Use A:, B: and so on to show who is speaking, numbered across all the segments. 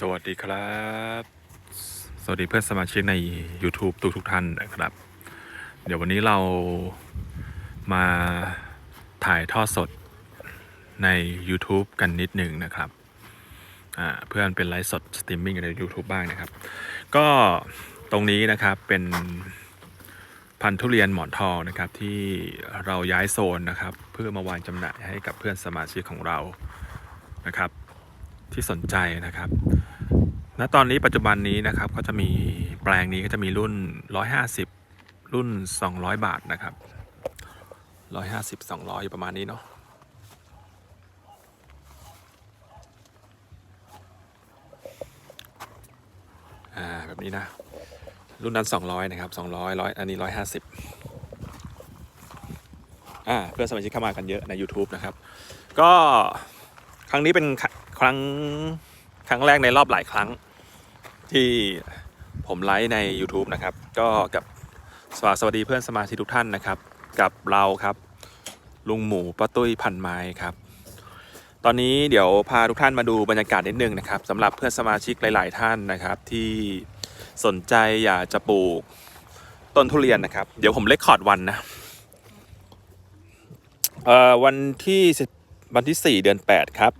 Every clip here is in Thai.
A: สวัสดีครับ สวัสดีเพื่อนสมาชิกใน YouTube ทุกทุกท่านนะครับ เดี๋ยววันนี้เรามาถ่ายทอดสดใน YouTube กันนิดหนึ่งนะครับ เพื่อนเป็นไลฟ์สดสตรีมมิ่งใน YouTube บ้างนะครับ ก็ตรงนี้นะครับเป็นพันธุ์ทุเรียนหมอนทองนะครับที่เราย้ายโซนนะครับ เพื่อมาวางจำหน่ายให้กับเพื่อนสมาชิกของเรานะครับ ที่สนใจนะครับ ณตอนนี้ปัจจุบันนี้นะครับก็จะมีแปลงนี้ก็จะมีรุ่น 150 รุ่น 200 บาทนะครับ 150 200 อยู่ประมาณนี้เนาะอ่าแบบนี้นะ รุ่นนั้น 200 นะครับ 200 100 อันนี้ 150อ่าเพื่อนสมาชิกเข้ามากันเยอะใน YouTube นะครับ ก็ครั้งนี้เป็นคครั้ง ครั้งแรกในรอบหลายครั้ง ที่ผมไลฟ์ใน YouTube นะครับ ก็กับสวัสสวัสดีเพื่อนสมาชิกทุกท่านนะครับ กับเราครับ ลุงหมูป้าตุ้ยพันไม้ครับ ตอนนี้เดี๋ยวพาทุกท่านมาดูบรรยากาศนิดนึงนะครับสำหรับเพื่อนสมาชิกหลาย ๆ ท่านนะครับ ที่สนใจอยากจะปลูกต้นทุเรียนนะครับ เดี๋ยวผมเลคคอร์ดวันนะวันที่วันที่ 4 เดือน 8 ครับ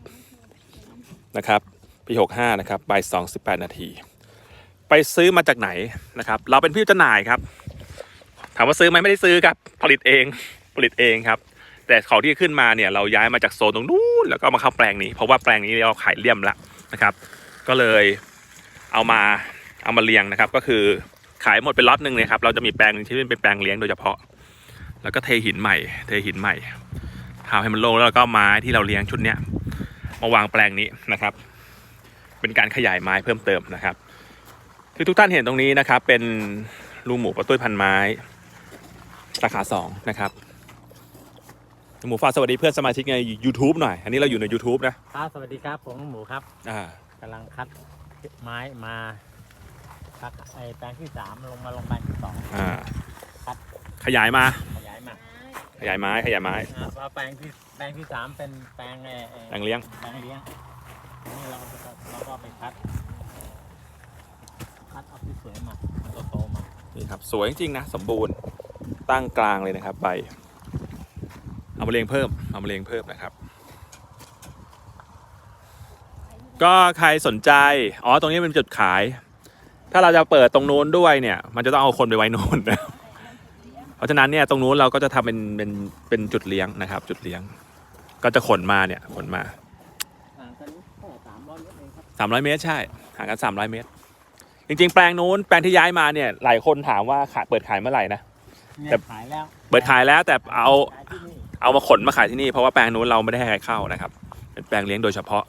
A: นะครับ ปี65นะครับบ่าย2 18 นาที ไปซื้อมาจากไหนนะครับ เราเป็นผู้จำหน่ายครับ ถามว่าซื้อไหมไม่ได้ซื้อครับ ผลิตเอง ผลิตเองครับ แต่ของที่ขึ้นมาเนี่ยเราย้ายมาจากโซนตรงนู้นแล้วก็มาเข้าแปลงนี้ เพราะว่าแปลงนี้เราขายเลี่ยมแล้วนะครับ ก็เลยเอามาเอามาเลี้ยงนะครับ ก็คือขายหมดเป็นล็อตหนึ่งเลยครับ เราจะมีแปลงที่เป็นแปลงเลี้ยงโดยเฉพาะ แล้วก็เทหินใหม่ เทหินใหม่ทำให้มันโล่งแล้วก็ไม้ที่เราเลี้ยงชุดเนี้ยมาวางแปลงนี้นะครับ เป็นการขยายไม้เพิ่มเติมนะครับที่ทุกท่านเห็นตรงนี้นะครับ เป็นลุงหมูประตุ้ยพันไม้สาขาสองนะครับลุงหมูฝากสวัสดีเพื่อนสมาชิกใน YouTube หน่อย อันนี้เราอยู่ใน YouTube นะครับ
B: สวัสดีครับผมหมูครับ
A: อ่า
B: กำลังคัดไม้มาคัดไอแปลงที่สามลงมาลงแปลงที่สอง
A: อ่า
B: ครับ
A: ขยายมา
B: ขยายมา
A: ขยายไม้ขยายไม้
B: อ่าว่าแปลงที่แปลงที่สามเป็นแปลงไอไอ้
A: แปลงเลี้ยง
B: แปลงเลี้ยง นี่เราก็เราก็ไปคัด คัดเอาที่สวยมาโตมา
A: นี่ครับ สวยจริงๆนะ สมบูรณ์ตั้งกลางเลยนะครับใบเอามาเลี้ยงเพิ่มเอามาเลี้ยงเพิ่มนะครับ ก็ใครสนใจ อ๋อ ตรงนี้เป็นจุดขาย ถ้าเราจะเปิดตรงนู้นด้วยเนี่ย มันจะต้องเอาคนไปไว้นู้นนะเพราะฉะนั้นเนี่ยตรงนู้นเราก็จะทำเป็นเป็นเป็นจุดเลี้ยงนะครับ จุดเลี้ยง ก็จะขนมาเนี่ยขนมา
B: สามร้อยเมตร
A: ใช่ห่างกันสามร้อยเมตร จริงๆ แปลงนู้นแปลงที่ย้ายมาเนี่ยหลายคนถามว่าขายเปิดขายเมื่อไหร่นะ
B: เนี่
A: แต่
B: ยขายแล้ว
A: เปิดขายแล้วแต่เอา
B: ขายที่นี่
A: เอามาขนมาขายที่นี่เพราะว่าแปลงนู้นเราไม่ได้ให้ใครเข้านะครับ เป็นแปลงเลี้ยงโดยเฉพาะ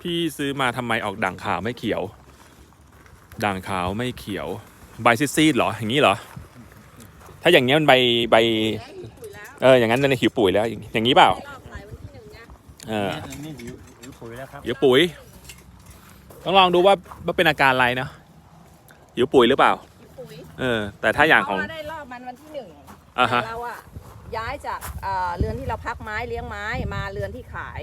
A: พี่ซื้อมาทำไมออกด่างขาวไม่เขียว ด่างขาวไม่เขียว ใบซีดๆเหรออย่างนี้เหรอ ถ้าอย่างเงี้ยมันใบใบ เอออย่างนั้นในหิวปุ๋ยแล้ว อย่างนี้เปล่า
C: รอบขายวันที่หนึ่งนะ
A: เออ
B: เนี่ยนี่หิวหิวปุ๋ยแล้วครับ
A: หิวปุ๋ย ต้องลองดูว่าว่าเป็นอาการอะไรเนาะหิวปุ๋ยหรือเปล่า
C: ปุ๋ย
A: เออ แต่ถ้าอย่างของ
C: เพระว่ได้รอบมันวันที่หนึ่ง
A: อ่าฮะ
C: แต่เราอะย้ายจากเอ่อเรือนที่เราพักไม้เลี้ยงไม้มาเรือนที่ขาย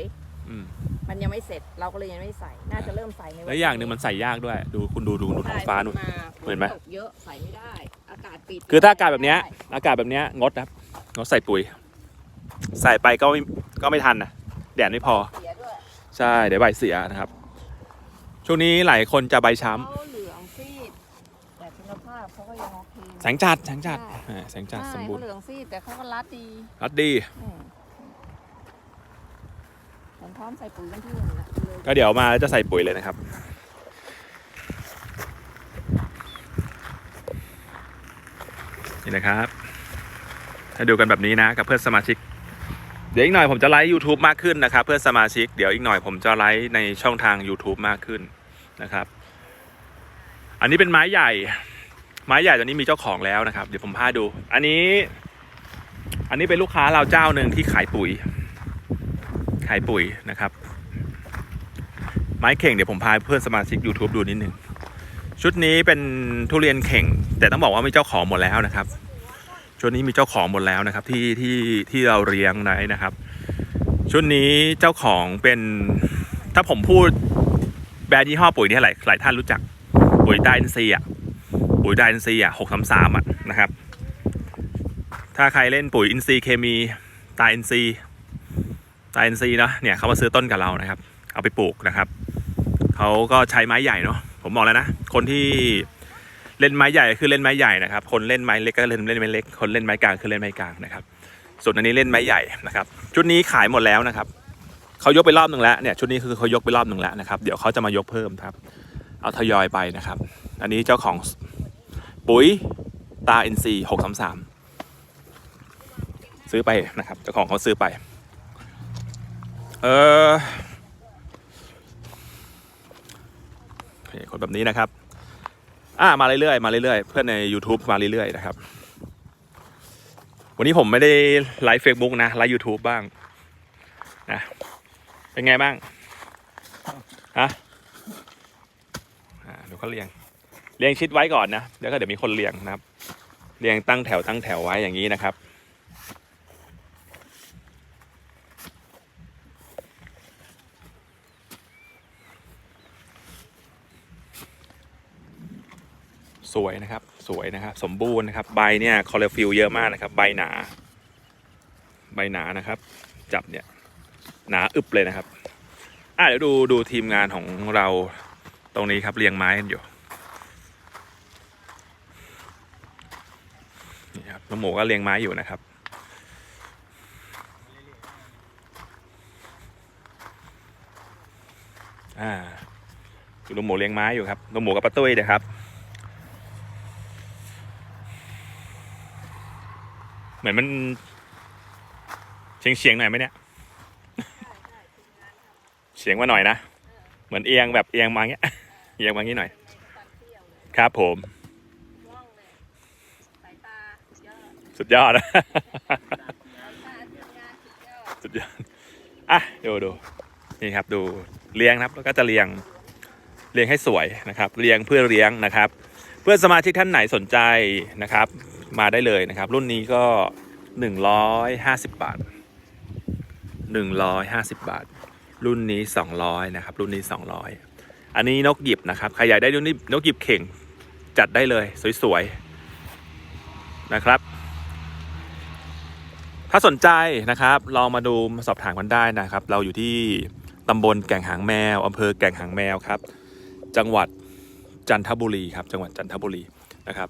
A: อืม
C: มันยังไม่เสร็จเราก็เลยยังไม่ใส่ น่าจะเริ่มใส่ในวั
A: แล้วอย่างหนึ่งมันใส่ยากด้วย ดูคุณดูดูดูท้องฟ้านู่น
C: ใช่
A: เห็นไหม
C: ฝตกเยอะใส่ไม่ได้ อากาศปิด
A: คือถ้าอากาศแบบเนี้ยอากาศแบบเนี้ยงดนะครับ งดใส่ปุ๋ย ใส่ไปก็ไม่ก็ไม่ทันนะแดดไม่พอ
C: เสียด้วย
A: ใช่เดี๋ยวใบเสียนะครับ ช่วงนี้หลายคนจะใบช้
C: เขาเหลืองซีดแต่คุณภาพเขาก็ยังโอเคำ
A: แสงจัดแสงจัดอ่าแสงจัด
C: ใช่
A: สมบูร
C: เขา
A: ณ์
C: เหลืองซีดแต่เขาก็รัดดี
A: รัดดี
C: อืมผมพร้อมใส่ปุ๋ยวันที่หนึ่งละเลย
A: ก็เดี๋ยวมาแล้วจะใส่ปุ๋ยเลยนะครับ นี่นะครับ ถ้าดูกันแบบนี้นะกับเพื่อนสมาชิก เดี๋ยวอีกหน่อยผมจะไลฟ์ YouTube มากขึ้นนะครับ เพื่อนสมาชิกเดี๋ยวอีกหน่อยผมจะไลฟ์ในช่องทาง YouTube มากขึ้นนะครับ อันนี้เป็นไม้ใหญ่ ไม้ใหญ่ตอนนี้มีเจ้าของแล้วนะครับ เดี๋ยวผมพาดู อันนี้ อันนี้เป็นลูกค้าเราเจ้าหนึ่งที่ขายปุ๋ย ขายปุ๋ยนะครับ ไม้เข่งเดี๋ยวผมพาเพื่อนสมาชิก YouTube ดูนิดหนึ่งชุดนี้เป็นทุเรียนเข่ง แต่ต้องบอกว่ามีเจ้าของหมดแล้วนะครับ ช่วงนี้มีเจ้าของหมดแล้วนะครับที่ที่ที่เราเลี้ยงไว้นะครับ ชุดนี้เจ้าของเป็นถ้าผมพูดแบรนด์ยี่ห้อปุ๋ยนี่หลายหลายท่านรู้จักปุ๋ยไดอินซีอะปุ๋ยไดอินซีอะหกสามสามอะนะครับ ถ้าใครเล่นปุ๋ยอินซีเคมีตาอินซีตาอินซีเนาะเนี่ยเขามาซื้อต้นกับเรานะครับ เอาไปปลูกนะครับเขาก็ใช้ไม้ใหญ่เนาะผมบอกแล้วนะคนที่ เล่นไม้ใหญ่คือเล่นไม้ใหญ่นะครับ คนเล่นไม้เล็กก็เล่นเล่นไม้เล็ก คนเล่นไม้กลางคือเล่นไม้กลางนะครับ ส่วนอันนี้เล่นไม้ใหญ่นะครับ ชุดนี้ขายหมดแล้วนะครับเขายกไปรอบหนึ่งแล้วเนี่ยชุดนี้คือเขายกไปรอบหนึ่งแล้วนะครับเดี๋ยวเขาจะมายกเพิ่มครับ เอาทยอยไปนะครับ อันนี้เจ้าของปุ๋ยตาอินซีหกสามสามซื้อไปนะครับเจ้าของเขาซื้อไป เออโอคนแบบนี้นะครับ อ่ามาเรื่อยๆมาเรื่อยๆเพื่อนใน YouTube มาเรื่อยๆนะครับ วันนี้ผมไม่ได้ไลฟ์เฟซบุ๊กนะไลฟ์ YouTube บ้างนะเป็นไงบ้างฮะเดี๋ยวเขาเรียงเรียงชิดไว้ก่อนนะเดี๋ยวก็เดี๋ยวมีคนเรียงนะครับ เรียงตั้งแถวตั้งแถวไว้อย่างนี้นะครับ สวยนะครับ สวยนะครับ สมบูรณ์นะครับ ใบเนี่ยคอลเลฟิลเยอะมากนะครับ ใบหนา ใบหนานะครับ จับเนี่ย หนาอึบเลยนะครับ อะเดี๋ยวดูดูทีมงานของเราตรงนี้ครับเรียงไม้กันอยู่นี่ครับน้องหมูก็เรียงไม้อยู่นะครับอ่าดูน้องหมูเรียงไม้อยู่ครับน้องหมูกับป้าตุ้ยนะครับ เหมือนมันเฉียงเฉียงๆหน่อยไหมเนี่ย เฉียงมาหน่อยนะ เหมือนเอียงแบบเอียงมาเงี้ย เอียงมางี้หน่อย ครับผม
C: ว่องเลยสายตาเยอะ
A: สุดยอดนะ
C: สายตาทีมงานสุดยอด
A: สุดยอด อะดูดู นี่ครับดูเลี้ยงนะครับ แล้วก็จะเลี้ยงเลี้ยงให้สวยนะครับ เลี้ยงเพื่อเลี้ยงนะครับ เพื่อนสมาชิกท่านไหนสนใจนะครับ มาได้เลยนะครับ รุ่นนี้ก็ 150 บาท 150 บาท รุ่นนี้ 200 นะครับ รุ่นนี้ 200 อันนี้นกหยิบนะครับ ใครอยากได้รุ่นนี้นกหยิบเข่งจัดได้เลยสวยๆนะครับ ถ้าสนใจนะครับลองมาดูมาสอบถามกันได้นะครับ เราอยู่ที่ตำบลแก่งหางแมวอำเภอแก่งหางแมวครับ จังหวัดจันทบุรีครับ จังหวัดจันทบุรีนะครับ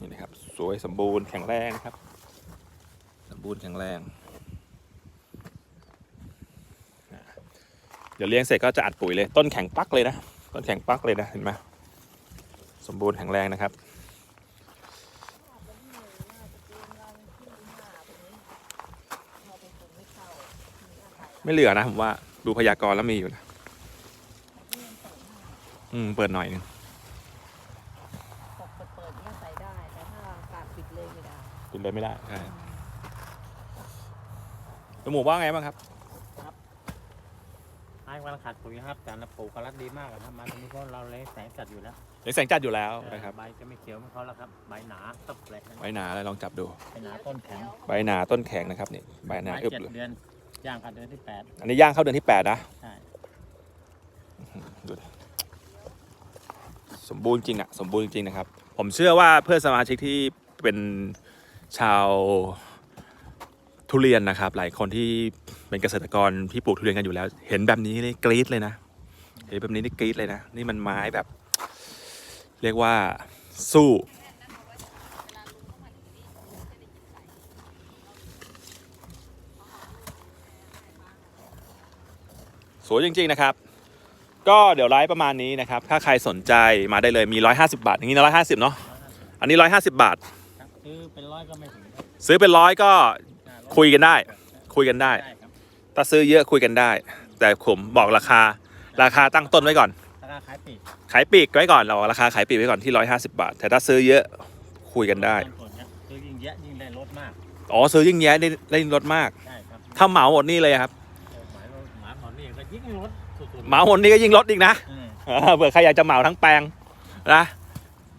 A: นี่นะครับ สวยสมบูรณ์แข็งแรงนะครับ สมบูรณ์แข็งแรงอะเดี๋ยวเลี้ยงเสร็จก็จะอัดปุ๋ยเลยต้นแข็งปักเลยนะต้นแข็งปักเลยนะเห็นไหมสมบูรณ์แข็งแรงนะครับไม่เหลือนะผมว่าดูพยากรณ์แล้วมีอยู่นะ อืม เปิดหน่อยหนึง
C: ตกเปิดๆเนี่ยใส่ได้ แต่ถ้าอากาศปิดเลยไม่ได้
A: กิน เลยไม่ได้ใช่ตัวหมูว่าไงบ้างครับ
B: ไอ้กำลังขาดปุ๋ยครับแต่ละปลูกกำลังดีมากอะครับมาตรงนี้เพราะเราเลยแสงจัดอยู่แล้ว
A: เดี๋ยวแสงจัดอยู่แล้วนะครับ
B: ใบจะไม่เขียวเหมือนเขาแล้วครับใบหนาตึบเลย
A: ใบหนาเลยลองจับดู
B: ใบหนาต้นแข็ง
A: ใบหนาต้นแข็งนะครับนี่ใบหนา
B: ไม้
A: อึบ
B: เจ็ด
A: เลย
B: เดือนย่างกันเดือนที่แปด
A: อันนี้ย่างเข้าเดือนที่แปดนะ
B: ใช่
A: ดูดิสมบูรณ์จริงอะสมบูรณ์จริงนะครับ ผมเชื่อว่าเพื่อนสมาชิกที่เป็น ชาวทุเรียนนะครับ หลายคนที่เป็นเกษตรกรที่ปลูกทุเรียนกันอยู่แล้ว เห็นแบบนี้นี่กรี๊ดเลยนะเห็นแบบนี้นี่กรี๊ดเลยนะ นี่มันไม้แบบ เรียกว่าสู้สวยจริง ๆ นะครับ ก็เดี๋ยวไลฟ์ประมาณนี้นะครับ ถ้าใครสนใจมาได้เลยมี 150 บาท อย่างนี้นะ150 เนาะ อันนี้ 150 บาท
B: ซื้อเป็นร้อยก็ไม่ถึงครับ
A: ซื้อเป็นร้อยก็
B: อ่า
A: คุยกันได้ คุยกันได้
B: ได้ครับ
A: ถ้าซื้อเยอะคุยกันได้ แต่ผมบอกราคา ราคาตั้งต้นไว้ก่อน
B: ราคาขายปลีก
A: ขายปลีกไว้ก่อนเราราคาขายปลีกไว้ก่อนที่ 150 บาท แต่ถ้าซื้อเยอะคุยกันได้
B: ต้นส่วนครับซื้อยิ่งเยอะยิ่งได้ลดมาก
A: อ๋อซื้อยิ่งแย่ได้ได้ลดมาก
B: ใช่ครับ
A: ถ้าเหมาหมดนี่เลยครับ
B: เออหมายว่าหมาหมอนนี่ก็ยิ่งลดสุดๆ
A: เหมาหมดนี่ก็ยิ่งลดอีกนะ
B: อืม
A: เออเผื่อใครอยากจะเหมาทั้งแปลงนะ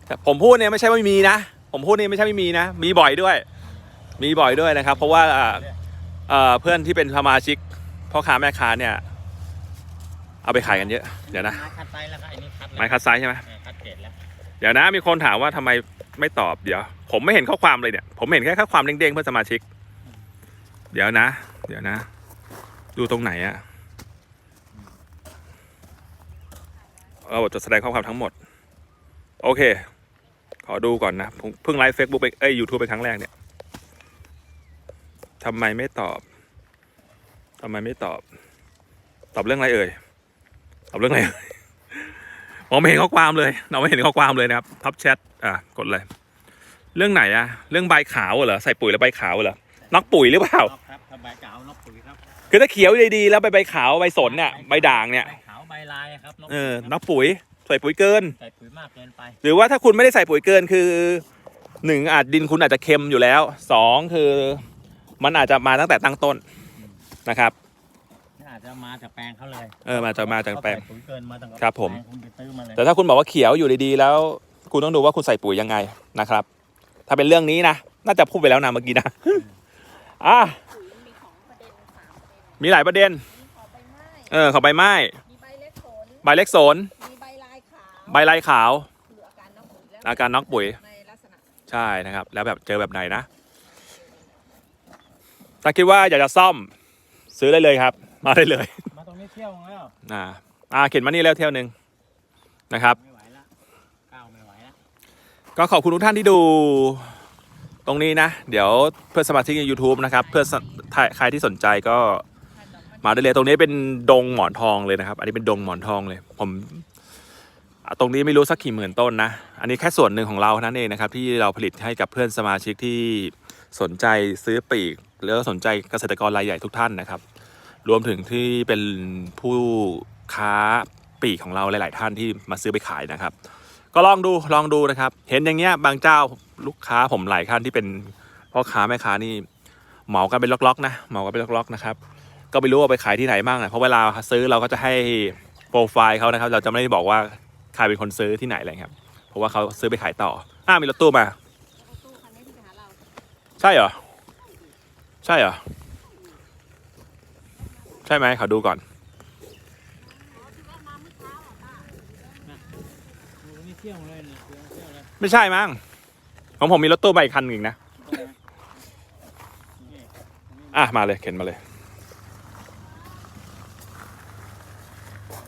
A: แต่ผมพูดเนี่ยไม่ใช่ว่าไม่มีนะ ผมพูดนี่ไม่ใช่ไม่มีนะ มีบ่อยด้วย มีบ่อยด้วยนะครับ เพราะว่าเอ่อเอ่อเพื่อนที่เป็นสมาชิกพ่อค้าแม่ค้าเนี่ย เอาไปขายกันเยอะ เดี๋ยวนะ
B: ไม้คัดไซส์แล้วก็ไอ้นี่คัดแล้ว
A: ไม้คัดไซส์ใช่ไหม
B: เออคัดเกรดแล้ว
A: เดี๋ยวนะมีคนถามว่าทำไมไม่ตอบเดี๋ยว ผมไม่เห็นข้อความเลยเนี่ย ผมเห็นแค่ข้อความเด้งๆเพื่อนสมาชิก เดี๋ยวนะ เดี๋ยวนะ ดูตรงไหนอะเราจะแสดงข้อความทั้งหมด โอเค ขอดูก่อนนะผมเพิ่งไลฟ์เฟซบุ๊กไปเอ้ยยูทูบไปครั้งแรกเนี่ยทำไมไม่ตอบทำไมไม่ตอบ ตอบเรื่องอะไรเอ่ยตอบเรื่องอะไรเอ่ยมองไม่เห็นข้อความเลย เราไม่เห็นข้อความเลยนะครับทับแชทอะกดเลย เรื่องไหนอะเรื่องใบขาวเหรอใส่ปุ๋ยแล้วใบขาวเหรอน็อกปุ๋ยหรือเปล่า
B: นอกครับถ้าใบเก่านอกปุ๋ยครับ
A: คือถ้าเขียวดีๆแล้วใบใบขาวใบสนเนี่ยใบด่างเนี่ย
B: ใบขาวใบลายครับนก
A: เออ
B: ปุ๋ย
A: น็อกปุ๋ย ใส่ปุ๋ยเกิน
B: ใส่ปุ๋ยมากเกินไป
A: หรือว่าถ้าคุณไม่ได้ใส่ปุ๋ยเกินคือหนึ่งอาจดินคุณอาจจะเค็มอยู่แล้วสองคือมันอาจจะมาตั้งแต่ตั้งต้นนะครับ
B: อาจจะมาจากแปลงเขาเลย
A: เออมาจะมาจากแปลง
B: เขใส่ปุ๋ยเกินมาตั้งแต่
A: ครับผม
B: แปลงคุณไปซื้อมาเลย
A: แต่ถ้าคุณบอกว่าเขียวอยู่ดีๆแล้ว คุณต้องดูว่าคุณใส่ปุ๋ยยังไงนะครับ ถ้าเป็นเรื่องนี้นะน่าจะพูดไปแล้วนะเมื่อกี้นะอะ
C: ปุ๋ยมีของประเด็นสามประเด็น
A: มีหลายประเด็น
C: มีขอใบไม้
A: เออขอใบไม้
C: มีใบเล็กขน
A: ใบเล็กโสน
C: มี ใบลายขาว
A: ใบลายขาว
C: คืออาการน้องปุ๋ยแล้ว
A: อาการน็อกปุ๋ย
C: ในลักษณะ
A: ใช่นะครับ แล้วแบบเจอแบบไหนนะ ถ้าคิดว่าอยากจะซ่อมซื้อได้เลยครับ มาได้เลย
B: มาตรงนี้เที่ยวแล้ว
A: อ่าอ่าเข็นมานี่แล้วเที่ยวหนึ่งนะครับ
B: ไม่ไหวละก้าวไม่ไหวละ
A: ก็ขอบคุณทุกท่านที่ดูตรงนี้นะ เดี๋ยวเพื่อนสมาชิกใน YouTube นะครับ เพื่อนสใครที่สนใจก็มาได้เลยตรงนี้เป็นดงหมอนทองเลยนะครับ อันนี้เป็นดงหมอนทองเลย ผมอะ ตรงนี้ไม่รู้สักกี่หมื่นต้นนะ อันนี้แค่ส่วนหนึ่งของเราเท่านั้นเองนะครับ ที่เราผลิตให้กับเพื่อนสมาชิกที่สนใจซื้อปีกแล้วก็สนใจเกษตรกรรายใหญ่ทุกท่านนะครับ รวมถึงที่เป็นผู้ค้าปีกของเราหลาย ๆ ท่านที่มาซื้อไปขายนะครับ ก็ลองดูลองดูนะครับ เห็นอย่างเงี้ยบางเจ้าลูกค้าผมหลายท่านที่เป็นพ่อค้าแม่ค้านี่เหมากันเป็นล็อกๆนะเหมากันเป็นล็อกๆนะครับก็ไม่รู้ว่าไปขายที่ไหนบ้างนะเพราะเวลาซื้อเราก็จะให้โปรไฟล์เขานะครับ เราจะไม่ได้บอกว่า ใครเป็นคนซื้อที่ไหนอะไรครับ เพราะว่าเขาซื้อไปขายต่อ อ้ามีรถตู้มา ใช่เหรอ ใช่เหรอ ใช่ไหมขอดูก่อนไม่ใช่มั้งของผมมีรถตู้มาอีกคันหนึ่งนะ อะ มาเลย เข็นมาเลย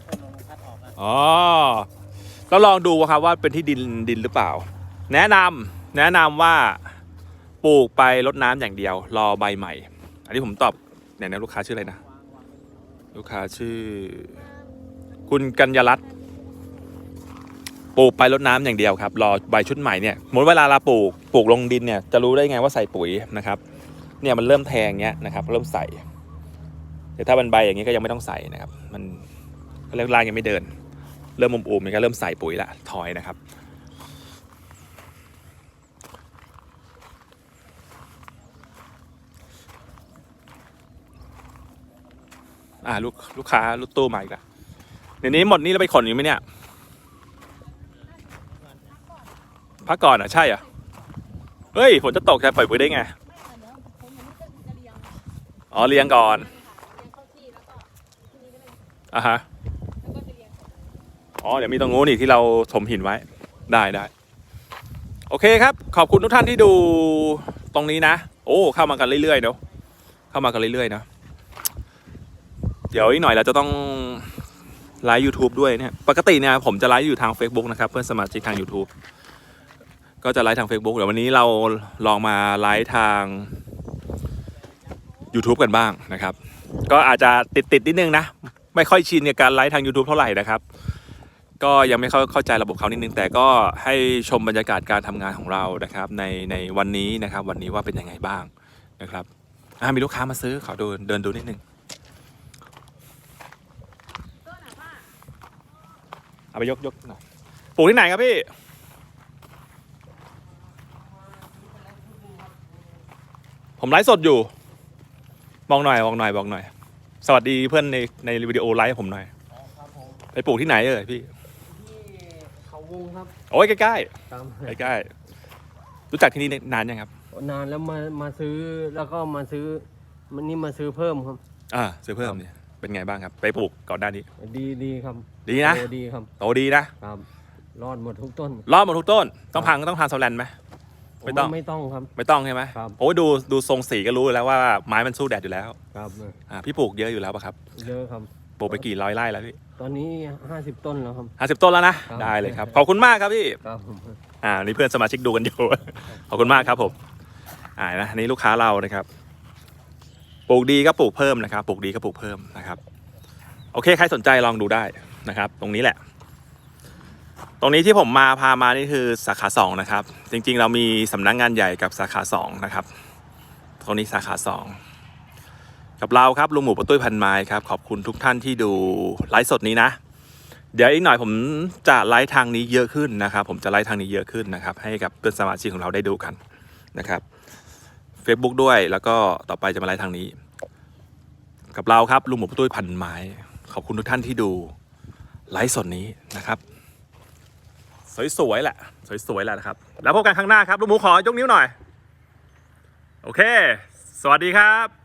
B: ต้นลงคัดออ กแล้ว
A: อ๋อก็ลองดูครับว่าเป็นที่ดินดินหรือเปล่า แนะนำแนะนำว่าปลูกไปรดน้ำอย่างเดียว รอใบใหม่ อันนี้ผมตอบเนี่ยนะลูกค้าชื่ออะไรนะ ลูกค้าชื่อ คุณกัญญารัตน์ปลูกไปรดน้ำอย่างเดียวครับ รอใบชุดใหม่เนี่ยสมมติเวลาเราปลูกปลูกลงดินเนี่ยจะรู้ได้ไงว่าใส่ปุ๋ยนะครับ เนี่ยมันเริ่มแทงเงี้ยนะครับ เริ่มใส่ แต่ถ้ามันใบอย่างนี้ก็ยังไม่ต้องใส่นะครับ มันเรียกรากยังไม่เดิน เริ่มอุ่มๆมันก็เริ่มใส่ปุ๋ยละถอยนะครับ อ่าลูกลูกค้าลูกตู้มาอีกล้วเดี๋ยวนี้หมดนี่แล้วไปขนอยู่ไหมเนี่ย พักก่อนอะใช่เหรอเฮ้ยฝนจะตกจะปล่อยปุ๋ยได้ไง
C: อ๋
A: อเลี้ยงก่อนอะฮะ
C: แล้วก็จะเรียง
A: อ๋อเดี๋ยวมีตรงนู้นอีกที่เราถมหินไว้ได้ได้โอเคครับ ขอบคุณทุกท่านที่ดูตรงนี้นะ โอ้เข้ามากันเรื่อยๆเนาะเข้ามากันเรื่อยๆนะเดี๋ยวอีกหน่อยเราจะต้องไลฟ์ YouTube ด้วยเนี่ยปกติเนี่ยผมจะไลฟ์อยู่ทาง Facebook นะครับเพื่อนสมาชิกทาง YouTube ก็จะไลฟ์ทาง Facebook เดี๋ยววันนี้เราลองมาไลฟ์ทาง YouTube กันบ้างนะครับ ก็อาจจะติดติดๆนิดนึงนะ ไม่ค่อยชินกับการไลฟ์ทาง YouTube เท่าไหร่นะครับ ก็ยังไม่เข้าเข้าใจระบบเขานิดนึงแต่ก็ให้ชมบรรยากาศการทำงานของเรานะครับ ในในวันนี้นะครับ วันนี้ว่าเป็นยังไงบ้างนะครับมีลูกค้ามาซื้อขอดูเดินดูนิดนึงเอาไปยกยกหน่อยปลูกที่ไหนครับพี่ผมไลฟ์สดอยู่บอกหน่อยบอกหน่อยบอกหน่อย สวัสดีเพื่อนในในวิดีโอไลฟ์ผมหน่อย ไปปลูกที่ไหนเอ่ยพี่
D: วงครับ
A: ๆโอ้ยใกล้
D: ตาม
A: ๆใกล้ๆรู้จักที่นี่นานยังครับ
D: นานแล้วมามาซื้อแล้วก็มาซื้อ มันนี่มาซื้อเพิ่มครับ
A: อ่าซื้อเพิ่มเนี่ยเป็นไงบ้างครับ ไปปลูกก่อนหน้านี้
D: ดีดีครับ
A: ดีนะ
D: โตดีครับ
A: โตดีนะ
D: ครับรอดหมดทุกต้น
A: รอบหมดทุกต้น ต้องพังต้องทานโซแลนด์ไหม ไม่ต้อง
D: ไม่ต้องครับ
A: ไม่ต้องใช่ไหม
D: ครับ
A: โอ้ยดูดูทรงสีก็รู้แล้วว่าไม้มันสู้แดดอยู่แล้ว
D: ครับ
A: อ่าพี่ปลูกเยอะอยู่แล้วป่ะครับ
D: เยอะครับ
A: ปลูกไปกี่ร้อยไร่แล้วพี่
D: ตอนนี้ห้าสิบต้นแล้วครับ
A: ห้าสิบต้นแล้วนะ
D: ครับ
A: ได้เลยครับ ขอบคุณมากครับพี่
D: ครับผม
A: อ่านี่เพื่อนสมาชิกดูกันอยู่ ขอบคุณมากครับผม อ่านะอันนี่ลูกค้าเรานะครับ ปลูกดีก็ปลูกเพิ่มนะครับ ปลูกดีก็ปลูกเพิ่มนะครับ โอเค ใครสนใจลองดูได้นะครับ ตรงนี้แหละ ตรงนี้ที่ผมมาพามานี่คือสาขาสองนะครับ จริงๆ เรามีสำนักงงานใหญ่กับสาขาสองนะครับ ตรงนี้สาขาสอง กับเราครับลุงหมูปะตุ้ยพันไม้ครับขอบคุณทุกท่านที่ดูไลฟ์สดนี้นะ เดี๋ยวอีกหน่อยผมจะไลฟ์ทางนี้เยอะขึ้นนะครับ ผมจะไลฟ์ทางนี้เยอะขึ้นนะครับ ให้กับเพื่อนสมาชิกของเราได้ดูกันนะครับ Facebook ด้วยแล้วก็ต่อไปจะมาไลฟ์ทางนี้ กับเราครับลุงหมูปะตุ้ยพันไม้ ขอบคุณทุกท่านที่ดูไลฟ์สดนี้นะครับ สวยๆแหละ สวยๆแหละนะครับ แล้วพบกันครั้งหน้าครับลุงหมูขอยกนิ้วหน่อย โอเค สวัสดีครับ